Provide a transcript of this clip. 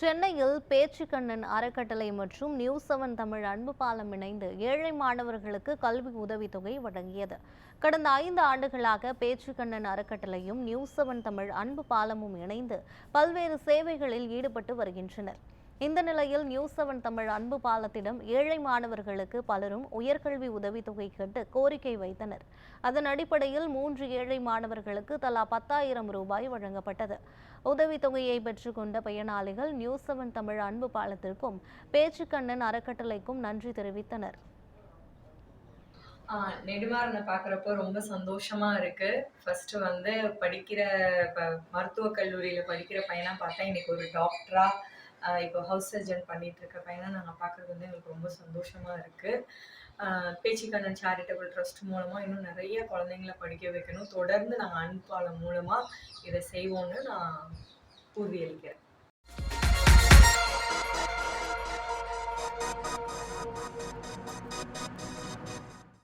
சென்னையில் பேச்சுக்கண்ணன் அறக்கட்டளை மற்றும் நியூஸ் செவன் தமிழ் அன்பு பாலம் இணைந்து ஏழை மாணவர்களுக்கு கல்வி உதவித்தொகை வழங்கியது. கடந்த ஐந்து ஆண்டுகளாக பேச்சுக்கண்ணன் அறக்கட்டளையும் நியூஸ் செவன் தமிழ் அன்பு பாலமும் இணைந்து பல்வேறு சேவைகளில் ஈடுபட்டு வருகின்றனர். இந்த நிலையில் நியூஸ் செவன் தமிழ் அன்பு பாலத்திடம் ஏழை மாணவர்களுக்கு பலரும் உயர்கல்வி உதவித்தொகை கேட்டு கோரிக்கை வைத்தனர். அதன் அடிப்படையில் மூன்று ஏழை மாணவர்களுக்கு தலா பத்தாயிரம் ரூபாய் வழங்கப்பட்டது. உதவித்தொகையை பெற்றுக்கொண்ட பயனாளிகள் நியூஸ் செவன் தமிழ் அன்பு பாலத்திற்கும் பேச்சுக்கண்ணன் அறக்கட்டளைக்கும் நன்றி தெரிவித்தனர். ஆஹ் நெடுமாறனை பார்க்குறப்போ ரொம்ப சந்தோஷமா இருக்கு. ஃபர்ஸ்ட் வந்து படிக்கிற மருத்துவக் கல்லூரியில படிக்கிற பையனா பார்த்தா இன்னைக்கு ஒரு டாக்டரா இப்போ ஹவுஸ் சர்ஜன் பண்ணிட்டு இருக்க பையனை நாங்கள் பார்க்கறது வந்து எங்களுக்கு ரொம்ப சந்தோஷமா இருக்கு. பேச்சிக்கண்ணன் சேரிட்டபிள் ட்ரஸ்ட் மூலமா இன்னும் நிறைய குழந்தைங்கள படிக்க வைக்கணும். தொடர்ந்து நாங்கள் அன்பாலம் மூலமா இதை செய்வோம்னு நான் உறுதியளிக்கிறேன்.